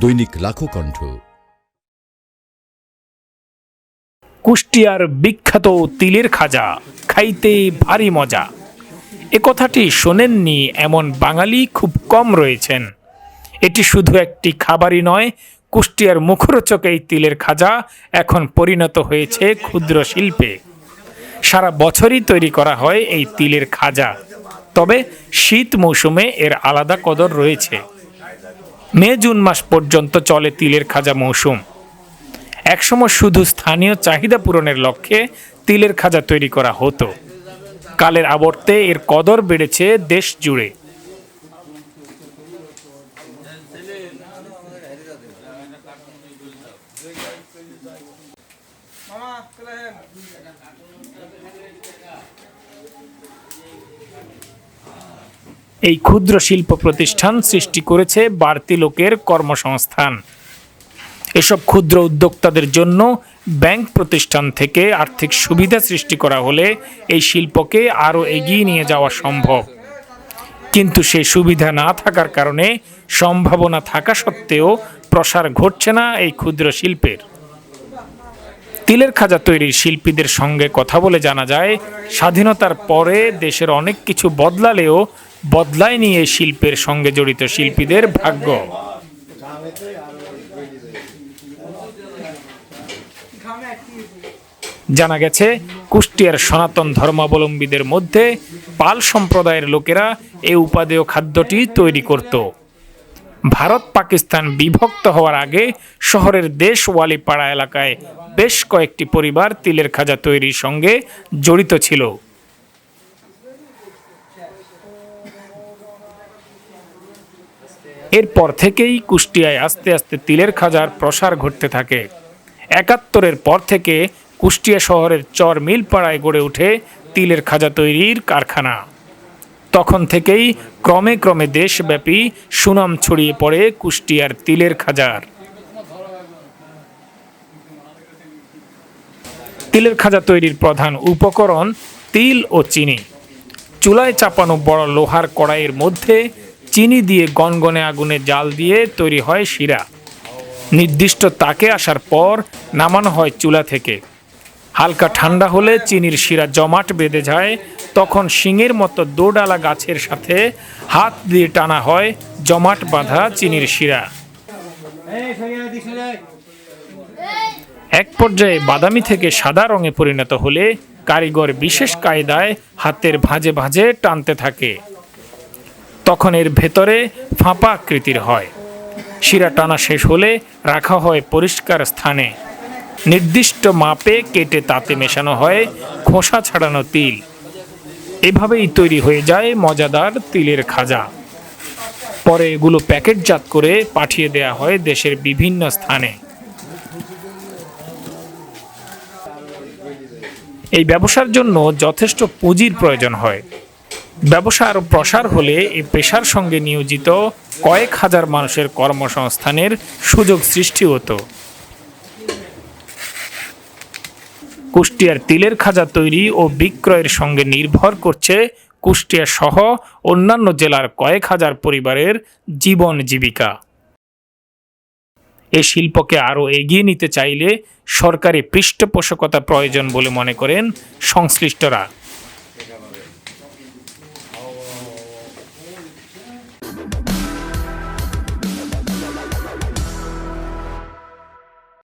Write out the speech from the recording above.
দৈনিক লাখো কণ্ঠ। কুষ্টিয়ার বিখ্যাত তিলের খাজা, খাইতে ভারী মজা। এ কথাটি শোনেননি এমন বাঙালি খুব কম রয়েছেন। এটি শুধু একটি খাবারই নয়, কুষ্টিয়ার মুখরোচক এই তিলের খাজা এখন পরিণত হয়েছে ক্ষুদ্র শিল্পে। সারা বছরই তৈরি করা হয় এই তিলের খাজা। তবে শীত মৌসুমে এর আলাদা কদর রয়েছে। মে, জুন মাস পর্যন্ত চলে তিলের খাজা মৌসুম। একসময় শুধু স্থানীয় চাহিদা পূরণের লক্ষ্যে তিলের খাজা তৈরি করা হতো। কালের আবর্তে এর কদর বেড়েছে দেশ জুড়ে। এই ক্ষুদ্র শিল্প প্রতিষ্ঠান সৃষ্টি করেছে বাড়তি লোকের কর্মসংস্থান। এসব ক্ষুদ্র উদ্যোক্তাদের জন্য ব্যাংক প্রতিষ্ঠান থেকে আর্থিক সুবিধা সৃষ্টি করা হলে এই শিল্পকে আরও এগিয়ে নিয়ে যাওয়া সম্ভব। কিন্তু সে সুবিধা না থাকার কারণে সম্ভাবনা থাকা সত্ত্বেও প্রসার ঘটছে না এই ক্ষুদ্র শিল্পের। তিলের খাজা তৈরির শিল্পীদের সঙ্গে কথা বলে জানা যায়, স্বাধীনতার পরে দেশের অনেক কিছু বদলালেও বদলায়নি নিয়ে শিল্পের সঙ্গে জড়িত শিল্পীদের ভাগ্য। জানা গেছে, কুষ্টিয়ার সনাতন ধর্মাবলম্বীদের মধ্যে পাল সম্প্রদায়ের লোকেরা এই উপাদেয় খাদ্যটি তৈরি করত। ভারত পাকিস্তান বিভক্ত হওয়ার আগে শহরের দেশ ওয়ালিপাড়া এলাকায় বেশ কয়েকটি পরিবার তিলের খাজা তৈরির সঙ্গে জড়িত ছিল। এরপর থেকেই কুষ্টিয়ায় আস্তে আস্তে তিলের খাজার প্রসার ঘটতে থাকে। একাত্তরের পর থেকে কুষ্টিয়া শহরের চর মিলপাড়ায় গড়ে ওঠে তিলের খাজা তৈরির কারখানা। তখন থেকেই ক্রমে ক্রমে দেশব্যাপী সুনাম ছড়িয়ে পড়ে কুষ্টিয়ার তিলের খাজার। তিলের খাজা তৈরির প্রধান উপকরণ তিল ও চিনি। চুলায় চাপানো বড় লোহার কড়াইয়ের মধ্যে চিনি দিয়ে গনগনে আগুনে জাল দিয়ে তৈরি হয় শিরা। নির্দিষ্ট তাকে আসার পর নামানো হয় চুলা থেকে। হালকা ঠান্ডা হলে চিনির শিরা জমাট বেঁধে যায়। তখন শিঙের মতো দোডালা গাছের সাথে হাত দিয়ে টানা হয় জমাট বাঁধা চিনির শিরা। এক পর্যায়ে বাদামি থেকে সাদা রঙে পরিণত হলে কারিগর বিশেষ কায়দায় হাতের ভাঁজে ভাঁজে টানতে থাকে। তখন এর ভেতরে ফাঁপা আকৃতির হয়। শিরা টানা শেষ হলে রাখা হয় পরিষ্কার স্থানে। নির্দিষ্ট মাপে কেটে তাতে মেশানো হয় খোসা ছাড়ানো তিল। এভাবেই তৈরি হয়ে যায় মজাদার তিলের খাজা। পরে এগুলো প্যাকেটজাত করে পাঠিয়ে দেয়া হয় দেশের বিভিন্ন স্থানে। এই ব্যবসার জন্য যথেষ্ট পুঁজির প্রয়োজন হয়। ব্যবসা আরও প্রসার হলে এই পেশার সঙ্গে নিয়োজিত কয়েক হাজার মানুষের কর্মসংস্থানের সুযোগ সৃষ্টি হতো। কুষ্টিয়ার তিলের খাজা তৈরি ও বিক্রয়ের সঙ্গে নির্ভর করছে কুষ্টিয়া সহ অন্যান্য জেলার কয়েক হাজার পরিবারের জীবন জীবিকা। এ শিল্পকে আরও এগিয়ে নিতে চাইলে সরকারি পৃষ্ঠপোষকতা প্রয়োজন বলে মনে করেন সংশ্লিষ্টরা।